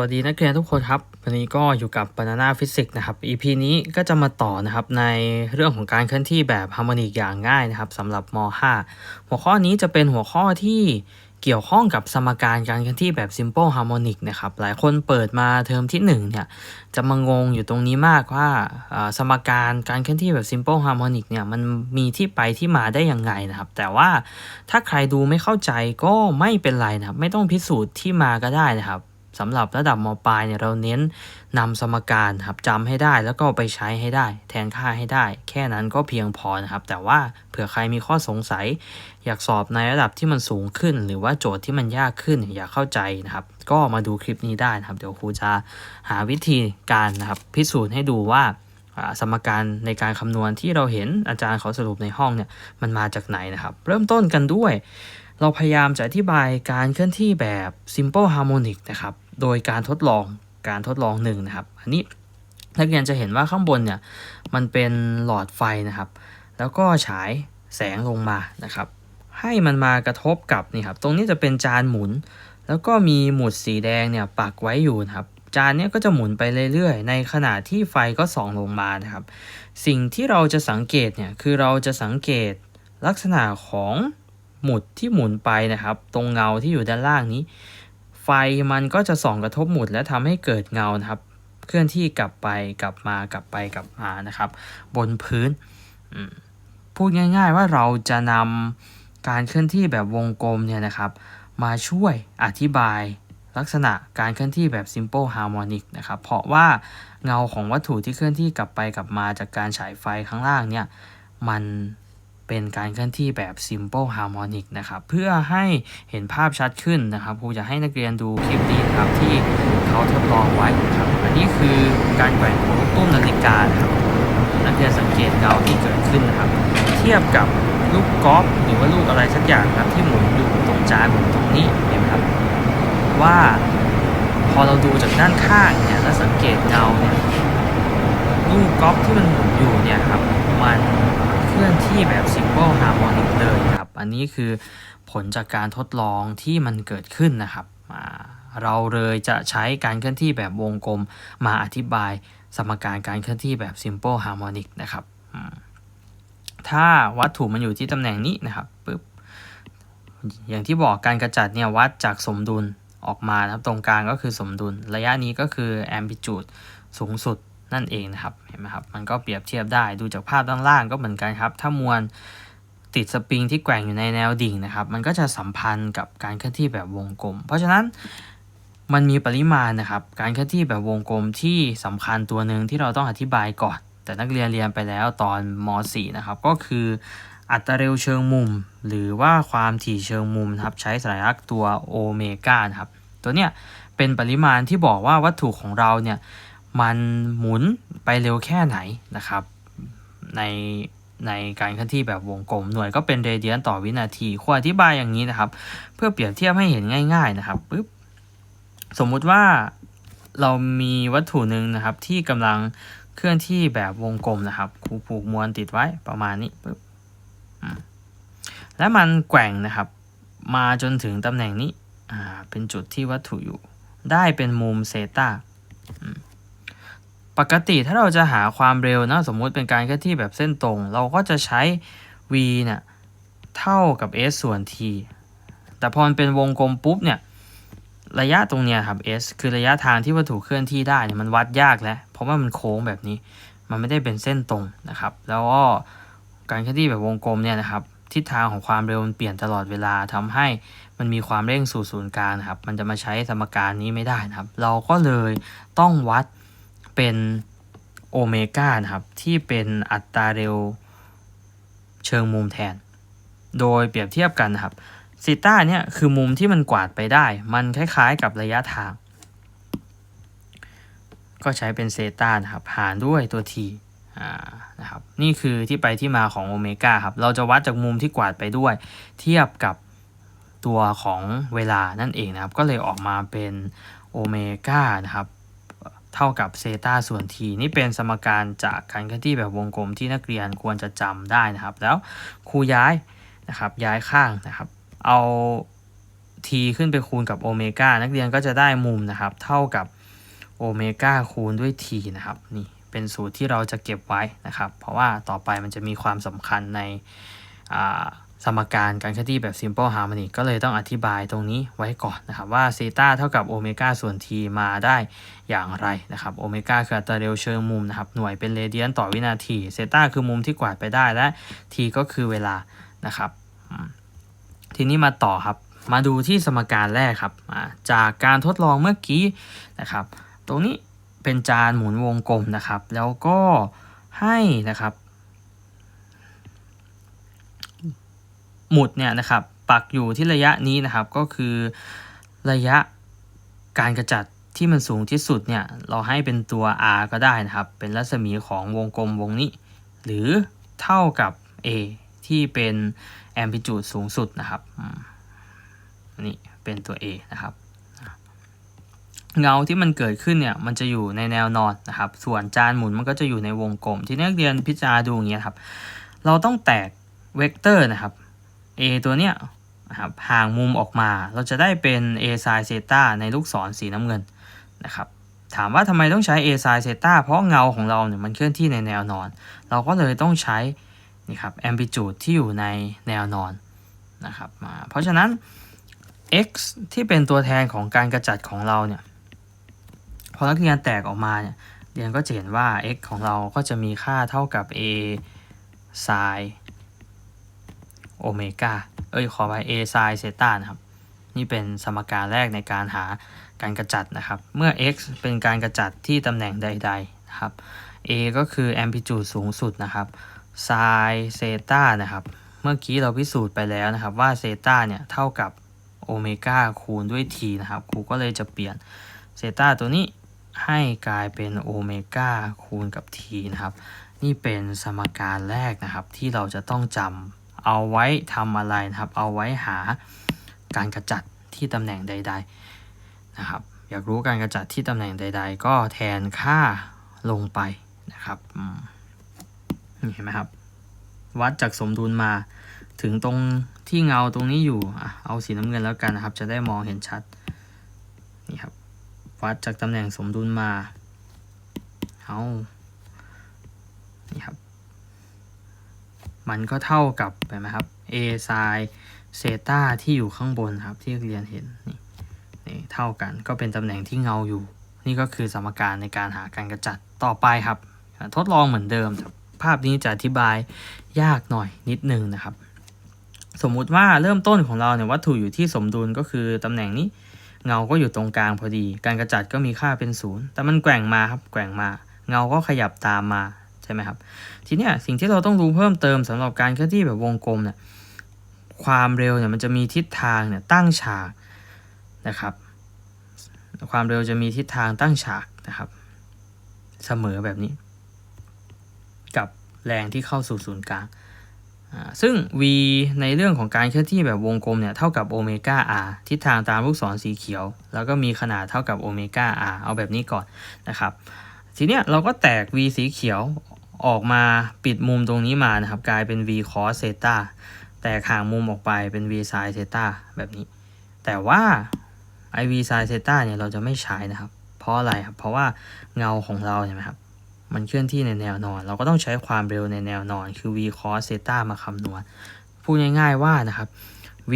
วัสดีนักเรียนทุกคนครับ วันนี้ก็อยู่กับ Banana Physics นะครับ EP นี้ก็จะมาต่อนะครับในเรื่องของการเคลื่อนที่แบบฮาร์โมนิกอย่างง่ายนะครับสำหรับม .5 หัวข้อนี้จะเป็นหัวข้อที่เกี่ยวข้องกับสมการการเคลื่อนที่แบบ Simple Harmonic นะครับ หลายคนเปิดมาเทอมที่1เนี่ยจะมางงอยู่ตรงนี้มากว่าอ่าสมการการเคลื่อนที่แบบ Simple Harmonic เนี่ยมันมีที่ไปที่มาได้ยังไงนะครับ แต่ว่าถ้าใครดูไม่เข้าใจก็ไม่เป็นไรนะครับ ไม่ต้องพิสูจน์ที่มาก็ได้นะครับ สำหรับระดับมปลายเนี่ยเราเน้นนำสมการครับจำให้ได้แล้วก็ไปใช้ให้ได้ แทนค่าให้ได้ แค่นั้นก็เพียงพอนะครับ แต่ว่าเผื่อใครมีข้อสงสัย อยากสอบในระดับที่มันสูงขึ้น หรือว่าโจทย์ที่มันยากขึ้นอยากเข้าใจนะครับ ก็มาดูคลิปนี้ได้นะครับ เดี๋ยวครูจะหาวิธีการนะครับ พิสูจน์ให้ดูว่าสมการในการคำนวณที่เราเห็นอาจารย์เขาสรุปในห้องเนี่ยมันมาจากไหนนะครับ เริ่มต้นกันด้วย เราพยายามจะอธิบายการเคลื่อนที่แบบ simple harmonic นะครับ โดยการทดลองการทดลองหนึ่งนะครับ อันนี้นักเรียนจะเห็นว่าข้างบนเนี่ยมันเป็นหลอดไฟนะครับ แล้วก็ฉายแสงลงมานะครับ ให้มันมากระทบกับนี่ครับ ตรงนี้จะเป็นจานหมุน แล้วก็มีหมุดสีแดงเนี่ยปักไว้อยู่นะครับจานเนี้ยก็จะหมุนไปเรื่อยๆ ในขณะที่ไฟก็ส่องลงมานะครับ สิ่งที่เราจะสังเกตเนี่ยคือเราจะสังเกตลักษณะของ หมุดที่หมุนไปนะครับ ตรงเงาที่อยู่ด้านล่างนี้ ไฟมันก็จะส่องกระทบหมุดและทำให้เกิดเงานะครับ เคลื่อนที่กลับไปกลับมากลับไปกลับมานะครับ บนพื้นพูดง่าย ๆ ว่าเราจะนำการเคลื่อนที่แบบวงกลมเนี่ยนะครับ มาช่วยอธิบายลักษณะการเคลื่อนที่แบบ simple harmonic นะครับ เพราะว่าเงาของวัตถุที่เคลื่อนที่กลับไปกลับมาจากการฉายไฟข้างล่างเนี่ย มัน เป็นการเคลื่อนที่แบบ simple harmonic นะครับ เพื่อให้เห็นภาพชัดขึ้นนะครับครูจะให้นักเรียนดูคลิปนี้นะครับที่เขาทดลองไว้นะครับอันนี้คือการแกว่งของลูกตุ้มนาฬิกาครับนักเรียนสังเกตเงาที่เกิดขึ้นนะครับ เทียบกับลูกกอล์ฟหรือว่าลูกอะไรสักอย่างครับที่หมุนอยู่ตรงจานหมุนตรงนี้เห็นไหมครับ ว่าพอเราดูจากด้านข้างเนี่ยแล้วสังเกตเงาเนี่ยลูกกอล์ฟที่มันหมุนอยู่เนี่ยครับมัน เคลื่อนที่แบบ simple harmonic เลยครับ อันนี้คือผลจากการทดลองที่มันเกิดขึ้นนะครับเราเลยจะใช้การเคลื่อนที่แบบวงกลมมาอธิบายสมการการเคลื่อนที่แบบ simple harmonic นะครับ ถ้าวัตถุมันอยู่ที่ตำแหน่งนี้นะครับปึ๊บอย่างที่บอกการกระจัดเนี่ยวัดจากสมดุลออกมานะครับตรงกลางก็คือสมดุล ระยะนี้ก็คือ amplitude สูงสุด นั่นเองนะครับเห็นไหมครับมันก็เปรียบเทียบได้ดูจากภาพด้านล่างก็เหมือนกันครับ ถ้ามวลติดสปริงที่แกว่งอยู่ในแนวดิ่งนะครับ มันก็จะสัมพันธ์กับการเคลื่อนที่แบบวงกลม เพราะฉะนั้นมันมีปริมาณนะครับ การเคลื่อนที่แบบวงกลมที่สำคัญตัวหนึ่งที่เราต้องอธิบายก่อน แต่นักเรียนเรียนไปแล้วตอนม .4 นะครับ ก็คืออัตราเร็วเชิงมุม หรือว่าความถี่เชิงมุมครับใช้สัญลักษณ์ตัวโอเมก้านะครับ ตัวเนี้ยเป็นปริมาณที่บอกว่าวัตถุของเราเนี่ย มันหมุนไปเร็วแค่ไหนนะครับ ในในการเคลื่อนที่แบบวงกลมหน่วยก็เป็นเรเดียนต่อวินาทีควรอธิบายอย่างนี้นะครับ เพื่อเปรียบเทียบให้เห็นง่าย ๆนะครับปึ๊บสมมุติว่าเรามีวัตถุหนึ่งนะครับ ที่กำลังเคลื่อนที่แบบวงกลมนะครับครูผูกมวลติดไว้ประมาณนี้ปึ๊บและมันแกว่งนะครับ มาจนถึงตำแหน่งนี้ อ่า เป็นจุดที่วัตถุอยู่ ได้เป็นมุมเซตา ปกติถ้าเราจะหาความเร็วนะสมมุติเป็นการเคลื่อนที่แบบเส้นตรง เราก็จะใช้ v เนี่ยเท่ากับ s ส่วน t แต่พอมันเป็นวงกลมปุ๊บเนี่ยระยะตรงเนี้ยครับ s คือระยะทางที่วัตถุเคลื่อนที่ได้เนี่ยมันวัดยากแล้วเพราะว่ามันโค้งแบบนี้ มันไม่ได้เป็นเส้นตรงนะครับ แล้วก็การเคลื่อนที่แบบวงกลมเนี่ยนะครับทิศทางของความเร็วมันเปลี่ยนตลอดเวลาทำให้มันมีความเร่งสู่ศูนย์กลางครับ มันจะมาใช้สมการนี้ไม่ได้นะครับ เราก็เลยต้องวัด เป็นโอเมก้านะครับ ที่เป็นอัตราเร็วเชิงมุมแทน โดยเปรียบเทียบกันนะครับซีต้าเนี่ยคือมุมที่มันกวาดไปได้ มันคล้ายๆกับระยะทาง ก็ใช้เป็นเซต้านะครับ หารด้วยตัว t อ่านะครับ นี่คือที่ไปที่มาของโอเมก้าครับ เราจะวัดจากมุมที่กวาดไปด้วย เทียบกับตัวของเวลานั่นเองนะครับ ก็เลยออกมาเป็นโอเมก้านะครับ เท่ากับเซตาส่วน t นี่เป็นสมการจากการเคลื่อนที่แบบวงกลมที่นักเรียนควรจะจำได้นะครับ แล้วครูย้ายนะครับย้ายข้างนะครับเอา t ขึ้นไปคูณกับโอเมก้านักเรียนก็จะได้มุมนะครับ เท่ากับโอเมก้าคูณด้วย t นะครับนี่เป็นสูตรที่เราจะเก็บไว้นะครับ เพราะว่าต่อไปมันจะมีความสำคัญใน สมการการเคลื่อนที่แบบ simple harmonic ก็เลยต้องอธิบายตรงนี้ไว้ก่อนนะครับว่าเซีตาเท่ากับโอเมก้าส่วน t มาได้อย่างไรนะครับโอเมก้าคืออัตราเร็วเชิงมุมนะครับหน่วยเป็นเรเดียนต่อวินาทีเซต้าคือมุมที่กวาดไปได้และ t ก็คือเวลานะครับทีนี้มาต่อครับ มาดูที่สมการแรกครับจากการทดลองเมื่อกี้นะครับ ตรงนี้เป็นจานหมุนวงกลมนะครับ แล้วก็ให้นะครับ หมุดเนี่ยนะครับปักอยู่ที่ระยะนี้นะครับก็คือระยะการกระจัดที่มันสูงที่สุดเนี่ยเราให้เป็นตัว r ก็ได้นะครับ เป็นรัศมีของวงกลมวงนี้ หรือเท่ากับ a ที่เป็นแอมพลิจูดสูงสุดนะครับนี่เป็นตัว A นะครับเงาที่มันเกิดขึ้นเนี่ยมันจะอยู่ในแนวนอนนะครับ ส่วนจานหมุนมันก็จะอยู่ในวงกลม ที่นักเรียนพิจารณาดูอย่างเงี้ยครับ เราต้องแตกเวกเตอร์นะครับ A ตัวเนี้ยนะครับห่างมุมออกมาเราจะได้เป็น A sin เซตาในลูกศรสีน้ำเงินนะครับถามว่าทำไมต้องใช้ A sin เซตาเพราะเงาของเราเนี่ยมันเคลื่อนที่ในแนวนอน เราก็เลยต้องใช้นี่ครับแอมพลิจูดที่อยู่ในแนวนอนนะครับเพราะฉะนั้น x ที่เป็นตัวแทนของการกระจัดของเราเนี่ยพอนักเรียนแตกออกมาเนี่ยเรียนก็จะเห็นว่า x ของเราก็จะมีค่าเท่ากับ a sin เมก้าเอ้ยขอไป a sin เซต้านะครับ นี่เป็นสมการแรกในการหาการกระจัดนะครับ เมื่อ x เป็นการกระจัดที่ตำแหน่งใดๆนะครับ a ก็คือแอมพลิจูดสูงสุดนะครับไซเซต้านะครับ เมื่อกี้เราพิสูจน์ไปแล้วนะครับว่าเซต้าเนี่ยเท่ากับโอเมก้าคูณด้วย t นะครับ ครูก็เลยจะเปลี่ยนเซต้าตัวนี้ให้กลายเป็นโอเมก้าคูณกับ t นะครับ นี่เป็นสมการแรกนะครับที่เราจะต้องจำ เอาไว้ทำอะไรนะครับ เอาไว้หาการกระจัดที่ตำแหน่งใด ๆนะครับ อยากรู้การกระจัดที่ตำแหน่งใด ๆ ก็แทนค่าลงไปนะครับเห็นไหมครับ วัดจากสมดุลมาถึงตรงที่เงาตรงนี้อยู่เอาสีน้ำเงินแล้วกันนะครับ จะได้มองเห็นชัดนี่ครับวัดจากตำแหน่งสมดุลมาเอานี่ครับ มันก็เท่ากับไปไหมครับ a sin เซตาที่อยู่ข้างบนครับที่เรียนเห็นนี่นี่เท่ากันก็เป็นตำแหน่งที่เงาอยู่ นี่ก็คือสมการในการหาการกระจัดต่อไปครับ ทดลองเหมือนเดิมภาพนี้จะอธิบายยากหน่อยนิดนึงนะครับ สมมุติว่าเริ่มต้นของเราเนี่ยวัตถุอยู่ที่สมดุลก็คือตำแหน่งนี้เงาก็อยู่ตรงกลางพอดี การกระจัดก็มีค่าเป็นศูนย์แต่มันแกว่งมาครับแกว่งมา เงาก็ขยับตามมา ใช่ไหมครับทีนี้สิ่งที่เราต้องรู้เพิ่มเติมสำหรับการเคลื่อนที่แบบวงกลมเนี่ยความเร็วเนี่ยมันจะมีทิศทางเนี่ยตั้งฉากนะครับ ความเร็วจะมีทิศทางตั้งฉากนะครับ เสมอแบบนี้ กับแรงที่เข้าสู่ศูนย์กลางซึ่ง v ในเรื่องของการเคลื่อนที่แบบวงกลมเนี่ยเท่ากับโอเมก้า r ทิศทางตามลูกศรสีเขียว แล้วก็มีขนาดเท่ากับโอเมก้า r เอาแบบนี้ก่อนนะครับ ทีเนี้ยเราก็แตก v สีเขียว ออกมาปิดมุมตรงนี้มานะครับ กลายเป็น v cos เซตาแตกห่างมุมออกไปเป็น v sin เซตาแบบนี้ แต่ว่าไอ v sin เซตาเนี่ยเราจะไม่ใช้นะครับ เพราะอะไรครับ เพราะว่าเงาของเราใช่ไหมครับ มันเคลื่อนที่ในแนวนอน เราก็ต้องใช้ความเร็วในแนวนอน คือ v cos เซตามาคำนวณพูดง่ายๆว่านะครับ v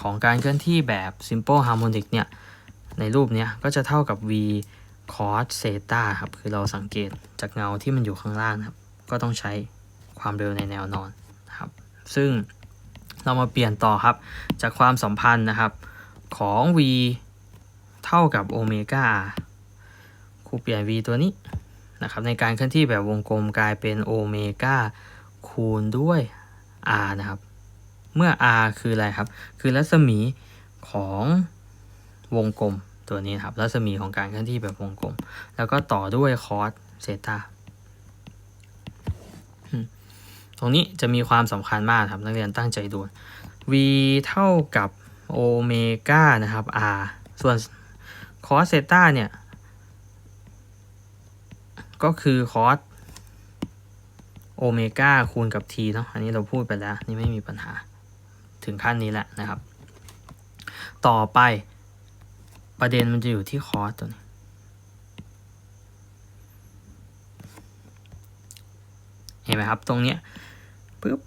ของการเคลื่อนที่แบบ simple harmonic เนี่ยในรูปนี้ก็จะเท่ากับ v cos เซตาครับ คือเราสังเกตจากเงาที่มันอยู่ข้างล่างครับ ก็ต้องใช้ความเร็วในแนวนอนนะครับ ซึ่งเรามาเปลี่ยนต่อครับ จากความสัมพันธ์นะครับ ของ v เท่ากับโอเมก้าครูเปลี่ยน v ตัวนี้นะครับ ในการเคลื่อนที่แบบวงกลมกลายเป็นโอเมก้าคูณด้วย r นะครับ เมื่อ r คืออะไรครับ คือรัศมีของวงกลม ตัวนี้ครับรัศมีของการเคลื่อนที่แบบวงกลม แล้วก็ต่อด้วยคอสเซตาตรงนี้จะมีความสำคัญมากครับนักเรียนตั้งใจดู v เท่ากับโอเมก้านะครับ r ส่วนคอสเซตาเนี่ย ก็คือคอสโอเมก้าคูณกับ t เนาะอันนี้เราพูดไปแล้ว นี่ไม่มีปัญหาถึงขั้นนี้แหละนะครับ ต่อไป ประเด็นมันจะอยู่ที่คอสตัวนี้ เห็นไหมครับ ตรงเนี้ยปุ๊บ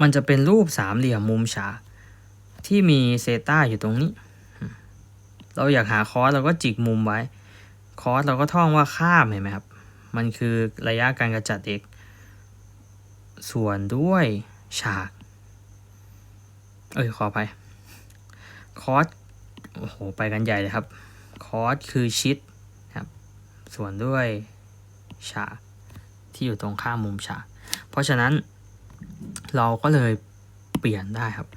มันจะเป็นรูปสามเหลี่ยมมุมฉากที่มีเซต้าอยู่ตรงนี้ เราอยากหาคอสเราก็จิกมุมไว้ คอสเราก็ท่องว่าข้ามเห็นไหมครับ มันคือระยะการกระจัด x ส่วนด้วยฉาก เอ้ยขออภัยคอส โอ้โห ไปกันใหญ่เลยครับ คอสคือชิดครับ ส่วนด้วยฉากที่อยู่ตรงข้ามมุมฉากเพราะฉะนั้นเราก็เลยเปลี่ยนได้ครับ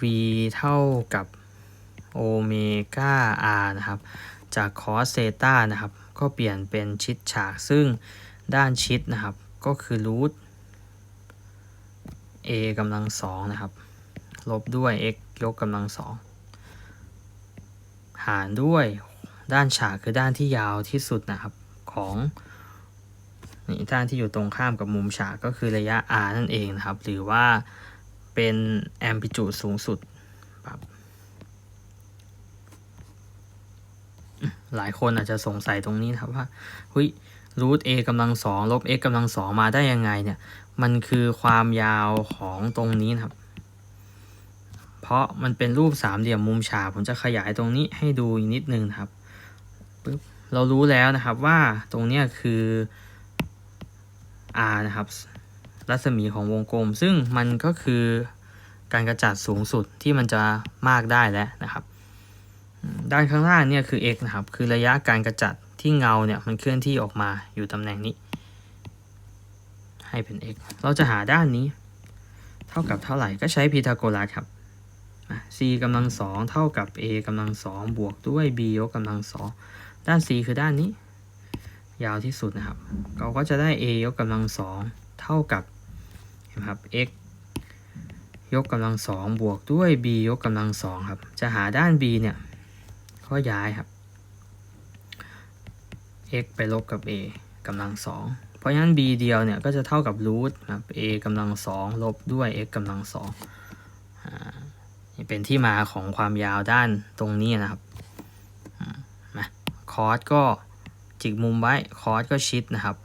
v เท่ากับโอเมก้า r นะครับ จากคอสเซตานะครับ ก็เปลี่ยนเป็นชิดฉาก ซึ่งด้านชิดนะครับ ก็คือรูท a กำลังสองนะครับ ลบด้วย x ยกกำลังสอง หารด้วยด้านฉากคือด้านที่ยาวที่สุดนะครับของนี่ด้านที่อยู่ตรงข้ามกับมุมฉากก็คือระยะ r นั่นเองนะครับ หรือว่าเป็นแอมพลิจูดสูงสุดครับหลายคนอาจจะสงสัยตรงนี้นะครับว่าเฮ้ยรูท a กำลังสองลบ x กำลังสองมาได้ยังไงเนี่ย มันคือความยาวของตรงนี้นะครับ ราะมันเป็นรูปสามเหลี่ยมมุมฉากผมจะขยายตรงนี้ให้ดูอีกนิดนึงนะครับปึ๊บเรารู้แล้วนะครับว่าตรงนี้คือ r นะครับ รัศมีของวงกลม ซึ่งมันก็คือการกระจัดสูงสุดที่มันจะมากได้แล้วนะครับ ด้านข้างล่างเนี่ยคือ x นะครับ คือระยะการกระจัดที่เงาเนี่ยมันเคลื่อนที่ออกมาอยู่ตำแหน่งนี้ ให้เป็น x เราจะหาด้านนี้ เท่ากับเท่าไหร่ก็ใช้พีทาโกรัสครับ c กำลังสองเท่ากับ a กำลังสองบวกด้วย b ยกกำลังสองด้าน c คือด้านนี้ ยาวที่สุดนะครับ เราก็จะได้ a ยกกำลังสองเท่ากับนะครับ x ยกกำลังสองบวกด้วย b ยกกำลังสองครับ จะหาด้าน b เนี่ยก็ย้ายครับ x ไปลบกับ a กำลังสองเพราะฉะนั้น b เดียวเนี่ยก็จะเท่ากับรูทครับ a กำลังสองลบด้วย x กำลังสอง นี่เป็นที่มาของความยาวด้านตรงนี้นะครับนะคอสก็จิกมุมไว้คอร์สก็ชิดนะครับ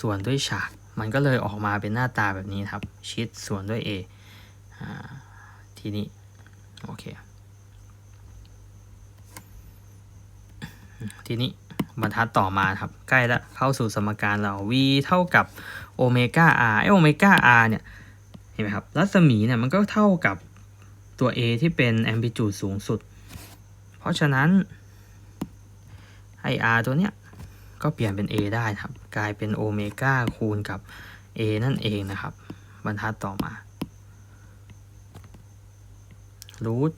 ส่วนด้วยฉาก มันก็เลยออกมาเป็นหน้าตาแบบนี้ครับ ชิดส่วนด้วย a ทีนี้ โอเค ทีนี้บรรทัดต่อมาครับ ใกล้ล้วเข้าสู่สมการเรา v เท่ากับโอเมก้า r ไอโอเมก้า r เนี่ย เห็นไหมครับ รัศมีเนี่ยมันก็เท่ากับ ตัว a ที่เป็นแอมพลิจูดสูงสุด เพราะฉะนั้นไอ r ตัวเนี้ยก็เปลี่ยนเป็น a ได้ครับ กลายเป็นโอเมก้าคูณกับ a นั่นเองนะครับ บรรทัดต่อมารูท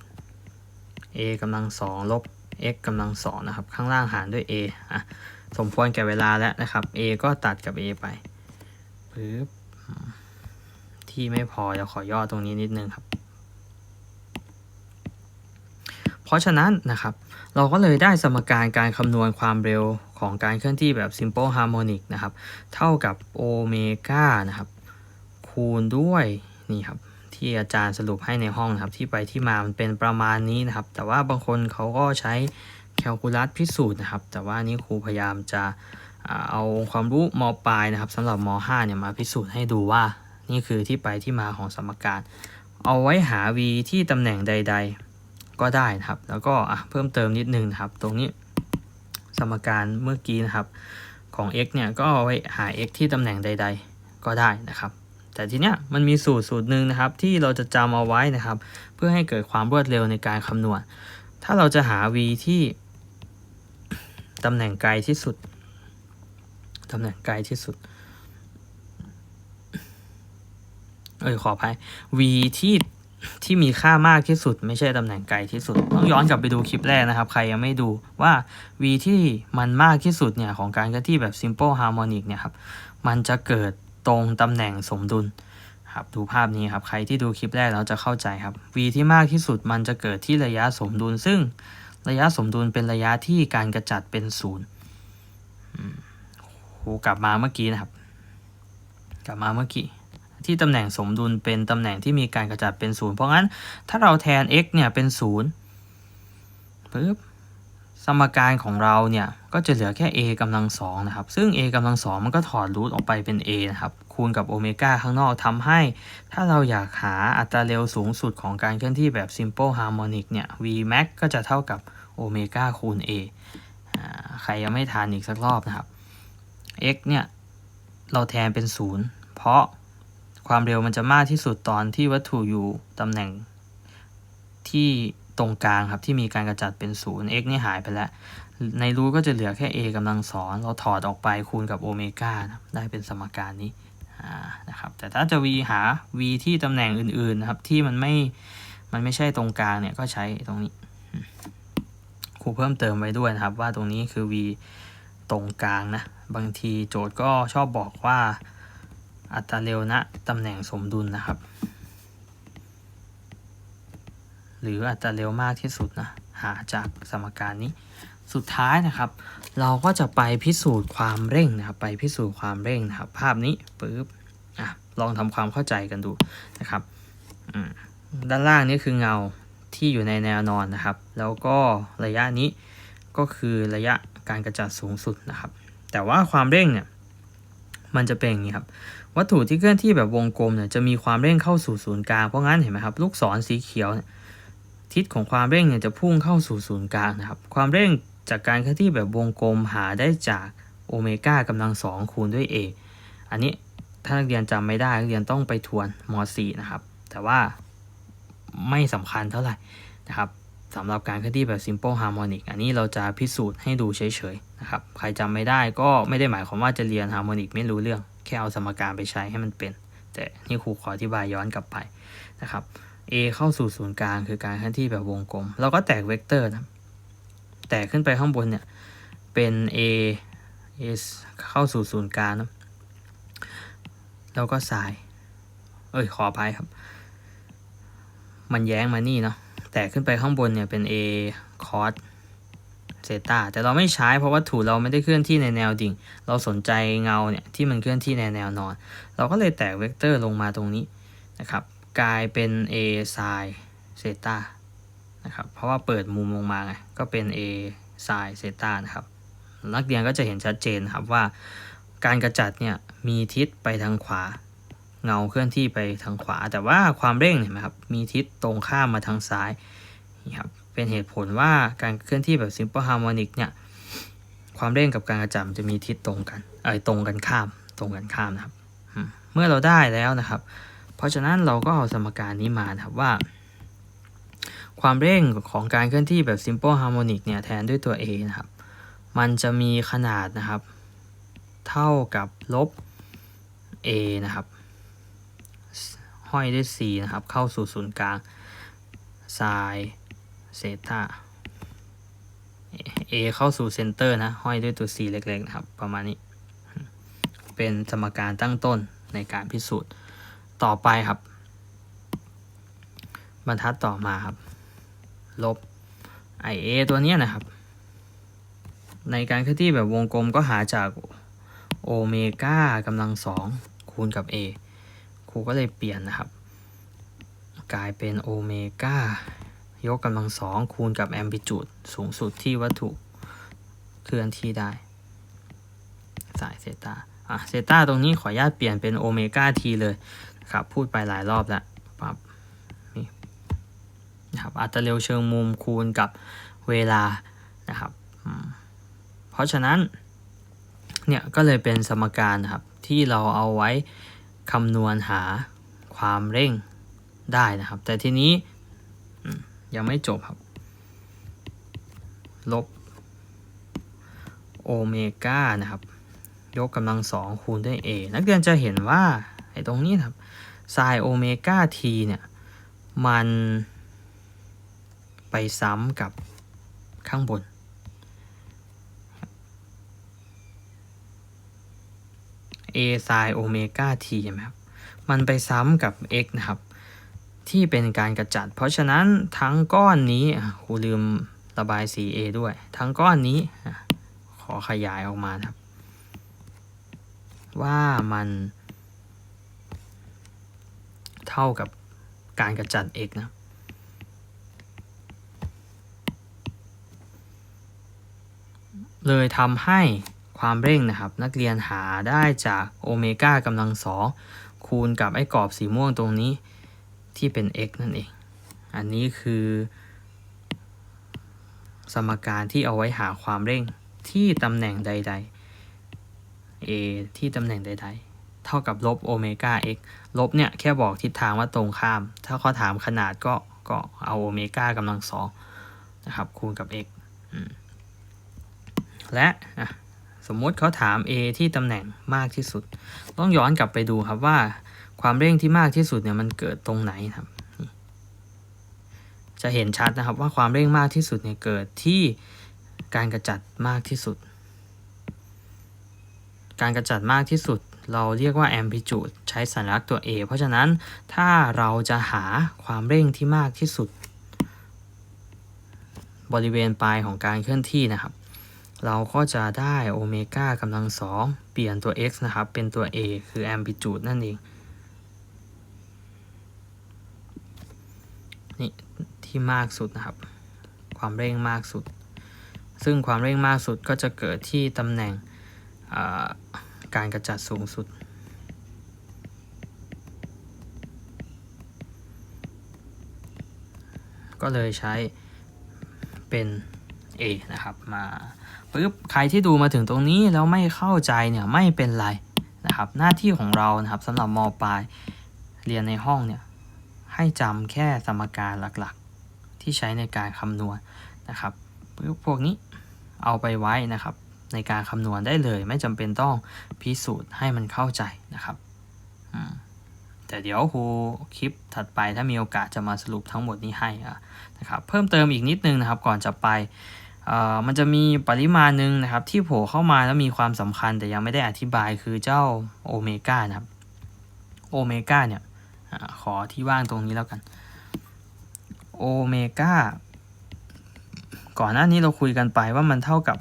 a กำลังสองลบ x กำลังสองนะครับ ข้างล่างหารด้วย a อะสมควรแก่เวลาแล้วนะครับ a ก็ตัดกับ a ไปปึ๊บที่ไม่พอจะขอย่อตรงนี้นิดนึงครับ เพราะฉะนั้นนะครับ เราก็เลยได้สมการการคำนวณความเร็วของการเคลื่อนที่แบบ simple harmonic นะครับ เท่ากับโอเมก้านะครับ คูณด้วยนี่ครับที่อาจารย์สรุปให้ในห้องนะครับ ที่ไปที่มามันเป็นประมาณนี้นะครับ แต่ว่าบางคนเขาก็ใช้แคลคูลัสพิสูจน์นะครับ แต่ว่านี่ครูพยายามจะเอาความรู้มปลายนะครับสำหรับม 5 เนี่ยมาพิสูจน์ให้ดูว่า นี่คือที่ไปที่มาของสมการ เอาไว้หา v ที่ตำแหน่งใด ๆ ก็ได้นะครับ แล้วก็เพิ่มเติมนิดนึงนะครับ ตรงนี้สมการเมื่อกี้นะครับของ x เนี่ยก็เอาไว้หา x ที่ตำแหน่งใด ๆ ก็ได้นะครับ แต่ทีเนี้ยมันมีสูตรสูตรหนึ่งนะครับ ที่เราจะจำเอาไว้นะครับ เพื่อให้เกิดความรวดเร็วในการคำนวณ ถ้าเราจะหา v ที่ตำแหน่งไกลที่สุดตำแหน่งไกลที่สุดเออขออภัย v ที่ ที่มีค่ามากที่สุด ไม่ใช่ตำแหน่งไกลที่สุด ต้องย้อนกลับไปดูคลิปแรกนะครับ ใครยังไม่ดูว่า v ที่มันมากที่สุดเนี่ยของการเคลื่อนที่แบบ simple harmonic เนี่ยครับมันจะเกิดตรงตำแหน่งสมดุลครับดูภาพนี้ครับใครที่ดูคลิปแรกแล้วจะเข้าใจครับ v ที่มากที่สุดมันจะเกิดที่ระยะสมดุล ซึ่งระยะสมดุลเป็นระยะที่การกระจัดเป็นศูนย์ครูกลับมาเมื่อกี้นะครับ กลับมาเมื่อกี้ ที่ตำแหน่งสมดุลเป็นตำแหน่งที่มีการกระจัดเป็นศูนย์เพราะงั้นถ้าเราแทน x เนี่ยเป็นศูนย์ปึ๊บสมการของเราเนี่ยก็จะเหลือแค่ a กำลังสองนะครับ ซึ่ง a กำลังสองมันก็ถอดรูทออกไปเป็น a นะครับ คูณกับโอเมก้าข้างนอกทำให้ ถ้าเราอยากหาอัตราเร็วสูงสุดของการเคลื่อนที่แบบ simple harmonic เนี่ย v max ก็จะเท่ากับโอเมก้าคูณ a ใครยังไม่ทานอีกสักรอบนะครับ x เนี่ย เราแทนเป็น 0 เพราะ ความเร็วมันจะมากที่สุดตอนที่วัตถุอยู่ตำแหน่งที่ตรงกลางครับที่มีการกระจัดเป็น 0 x นี่หายไปแล้ว ในรูทก็จะเหลือแค่ a กำลังสองเราถอดออกไปคูณกับโอเมก้าได้เป็นสมการนี้นะครับแต่ถ้าจะ v หา v ที่ตำแหน่งอื่นๆนะครับที่มันไม่มันไม่ใช่ตรงกลางเนี่ยก็ใช้ตรงนี้ครูเพิ่มเติมไว้ด้วยนะครับ ว่าตรงนี้คือ v ตรงกลางนะบางทีโจทย์ก็ชอบบอกว่า อัตราเร็วณตำแหน่งสมดุลนะครับ หรืออัตราเร็วมากที่สุดนะหาจากสมการนี้ สุดท้ายนะครับ เราก็จะไปพิสูจน์ความเร่งนะครับ ไปพิสูจน์ความเร่งนะครับ ภาพนี้ปึ๊บอะลองทำความเข้าใจกันดูนะครับด้านล่างนี่คือเงาที่อยู่ในแนวนอนนะครับ แล้วก็ระยะนี้ก็คือระยะการกระจัดสูงสุดนะครับ แต่ว่าความเร่งเนี่ย มันจะเป็นอย่างนี้ครับวัตถุที่เคลื่อนที่แบบวงกลมเนี่ยจะมีความเร่งเข้าสู่ศูนย์กลางเพราะงั้นเห็นไหมครับลูกศรสีเขียวเนี่ยทิศของความเร่งเนี่ยจะพุ่งเข้าสู่ศูนย์กลางนะครับความเร่งจากการเคลื่อนที่แบบวงกลมหาได้จากโอเมก้ากำลังสองคูณด้วย a อันนี้ถ้านักเรียนจำไม่ได้นักเรียนต้องไปทวนม .4 นะครับแต่ว่าไม่สำคัญเท่าไหร่นะครับสำหรับการเคลื่อนที่แบบ simple harmonic อันนี้เราจะพิสูจน์ให้ดูเฉยๆ นะครับ ใครจำไม่ได้ก็ไม่ได้หมายความว่าจะเรียน harmonic ไม่รู้เรื่อง แค่เอาสมการไปใช้ให้มันเป็น แต่นี่ครูขออธิบายย้อนกลับไปนะครับ a เข้าสู่ศูนย์กลางคือการเคลื่อนที่แบบวงกลม เราก็แตกเวกเตอร์นะ แตกขึ้นไปข้างบนเนี่ย เป็น a a เข้าสู่ศูนย์กลางนะแล้วก็สาย เอ้ย ขออภัยครับ มันแย้งมานี่เนาะ แตกขึ้นไปข้างบนเนี่ยเป็น a cos เซตาแต่เราไม่ใช้เพราะวัตถุเราไม่ได้เคลื่อนที่ในแนวดิ่ง เราสนใจเงาเนี่ยที่มันเคลื่อนที่ในแนวนอน เราก็เลยแตกเวกเตอร์ลงมาตรงนี้นะครับกลายเป็น a sin เซตานะครับเพราะว่าเปิดมุมลงมาไงก็เป็น a sin เซตานะครับนักเรียนก็จะเห็นชัดเจนครับว่า การกระจัดเนี่ยมีทิศไปทางขวา เงาเคลื่อนที่ไปทางขวา แต่ว่าความเร่งเห็นไหมครับมีทิศตรงข้ามมาทางซ้ายนี่ครับ เป็นเหตุผลว่าการเคลื่อนที่แบบ simple harmonic เนี่ยความเร่งกับการกระจัดจะมีทิศตรงกันเอ้ตรงกันข้ามตรงกันข้ามนะครับ เมื่อเราได้แล้วนะครับ เพราะฉะนั้นเราก็เอาสมการนี้มานะครับว่า ความเร่งของการเคลื่อนที่แบบ simple harmonic เนี่ยแทนด้วยตัว a นะครับ มันจะมีขนาดนะครับ เท่ากับลบ a นะครับห้อยด้วย c นะครับ เข้าสู่ศูนย์กลาง sin เซตา a เข้าสู่เซนเตอร์นะ ห้อยด้วยตัว c เล็ก ๆ นะครับ ประมาณนี้ เป็นสมการตั้งต้นในการพิสูจน์ต่อไปครับ บรรทัดต่อมาครับ ลบ ia ตัวเนี้ยนะครับ ในการเคลื่อนที่แบบวงกลมก็หาจากโอเมก้ากำลังสองคูณกับ a ครูก็เลยเปลี่ยนนะครับ กลายเป็นโอเมก้า ยกกำลังสองคูณกับแอมพลิจูดสูงสุดที่วัตถุเคลื่อนที่ได้ สายเซตาอะเซตาตรงนี้ขออนุญาตเปลี่ยนเป็นโอเมก้าทีเลยนะครับพูดไปหลายรอบแล้วปั๊บนี่นะครับอัตราเร็วเชิงมุมคูณกับเวลานะครับเพราะฉะนั้นเนี่ยก็เลยเป็นสมการนะครับที่เราเอาไว้คำนวณหาความเร่งได้นะครับ แต่ทีนี้ ยังไม่จบครับ ลบโอเมก้านะครับ ยกกำลังสองคูณด้วย a นักเรียนจะเห็นว่าไอ้ตรงนี้ครับ sin โอเมก้า t เนี่ย มันไปซ้ำกับข้างบน a sin โอเมก้า t ใช่ไหมครับ มันไปซ้ำกับ x นะครับ ที่เป็นการกระจัด เพราะฉะนั้นทั้งก้อนนี้ครูลืมระบายสี a ด้วย ทั้งก้อนนี้ขอขยายออกมาครับ ว่ามันเท่ากับการกระจัด x นะ เลยทำให้ความเร่งนะครับ นักเรียนหาได้จากโอเมก้ากำลังสองคูณกับไอ้กรอบสีม่วงตรงนี้ ที่เป็น x นั่นเอง อันนี้คือ สมการที่เอาไว้หาความเร่งที่ตำแหน่งใดๆ a ที่ตำแหน่งใดๆ เท่ากับลบโอเมก้า x ลบเนี่ยแค่บอกทิศทางว่าตรงข้าม ถ้าเขาถามขนาดก็ก็เอาโอเมก้ากำลังสองนะครับคูณกับ x และสมมติเขาถาม a ที่ตำแหน่งมากที่สุด ต้องย้อนกลับไปดูครับว่า ความเร่งที่มากที่สุดเนี่ยมันเกิดตรงไหนครับจะเห็นชัดนะครับว่าความเร่งมากที่สุดเนี่ยเกิดที่การกระจัดมากที่สุด การกระจัดมากที่สุด เราเรียกว่า amplitude ใช้สัญลักษณ์ตัว a เพราะฉะนั้นถ้าเราจะหาความเร่งที่มากที่สุด บริเวณปลายของการเคลื่อนที่นะครับ เราก็จะได้โอเมก้ากำลังสองเปลี่ยนตัว x นะครับ เป็นตัว a คือ amplitude นั่นเอง นี่ ที่มากสุดนะครับ ความเร่งมากสุด ซึ่งความเร่งมากสุดก็จะเกิดที่ตำแหน่งการกระจัดสูงสุด ก็เลยใช้เป็น A นะครับ มาปึ๊บใครที่ดูมาถึงตรงนี้แล้วไม่เข้าใจเนี่ยไม่เป็นไรนะครับหน้าที่ของเรานะครับสำหรับมปลายเรียนในห้องเนี่ยให้จำแค่สมการหลักๆ ที่ใช้ในการคำนวณนะครับพวกนี้เอาไปไว้นะครับ ในการคำนวณได้เลย ไม่จำเป็นต้องพิสูจน์ให้มันเข้าใจนะครับแต่เดี๋ยวครูคลิปถัดไปถ้ามีโอกาสจะมาสรุปทั้งหมดนี้ให้นะครับเพิ่มเติมอีกนิดนึงนะครับ ก่อนจะไปมันจะมีปริมาณหนึ่งนะครับ ที่โผล่เข้ามาแล้วมีความสำคัญแต่ยังไม่ได้อธิบายคือเจ้าโอเมก้านะครับโอเมก้าเนี่ยอขอที่ว่างตรงนี้แล้วกัน โอเมก้าก่อนหน้านี้เราคุยกันไปว่ามันเท่ากับ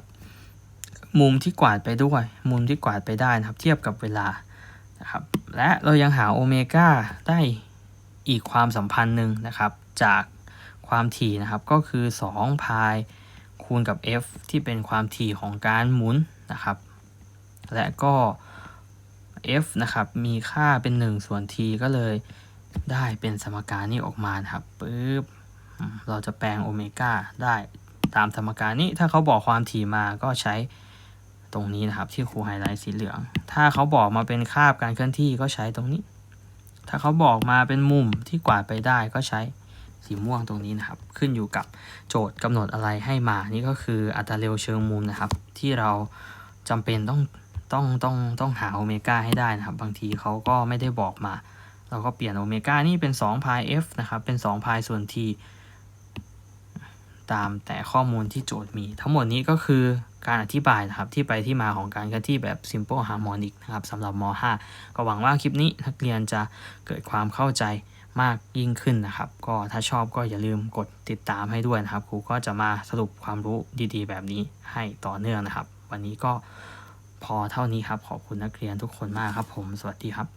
มุมที่กวาดไปด้วย มุมที่กวาดไปได้นะครับ เทียบกับเวลานะครับ และเรายังหาโอเมก้าได้อีกความสัมพันธ์หนึ่งนะครับ จากความถี่นะครับก็คือ2พายคูณกับ f ที่เป็นความถี่ของการหมุนนะครับ และก็ f นะครับมีค่าเป็น 1 ส่วน t ก็เลยได้เป็นสมการนี้ออกมาครับปึ๊บ เราจะแปลงโอเมก้าได้ตามสมการนี้ถ้าเขาบอกความถี่มาก็ใช้ตรงนี้นะครับที่ครูไฮไลท์สีเหลือง ถ้าเขาบอกมาเป็นคาบการเคลื่อนที่ก็ใช้ตรงนี้ ถ้าเขาบอกมาเป็นมุมที่กวาดไปได้ก็ใช้สีม่วงตรงนี้นะครับ ขึ้นอยู่กับโจทย์กำหนดอะไรให้มานี่ก็คืออัตราเร็วเชิงมุมนะครับ ที่เราจำเป็นต้องต้องต้องต้องหาโอเมก้าให้ได้นะครับ บางทีเขาก็ไม่ได้บอกมา เราก็เปลี่ยนโอเมก้านี่เป็น2พาย f นะครับเป็น2พายส่วน t ตามแต่ข้อมูลที่โจทย์มี ทั้งหมดนี้ก็คือการอธิบายนะครับที่ไปที่มาของการเคลื่อนที่แบบ simple harmonic นะครับสำหรับม .5 ก็หวังว่าคลิปนี้นักเรียนจะเกิดความเข้าใจมากยิ่งขึ้นนะครับ ก็ถ้าชอบก็อย่าลืมกดติดตามให้ด้วยนะครับ ครูก็จะมาสรุปความรู้ดีๆ แบบนี้ให้ต่อเนื่องนะครับ วันนี้ก็พอเท่านี้ครับ ขอบคุณนักเรียนทุกคนมากครับผม สวัสดีครับ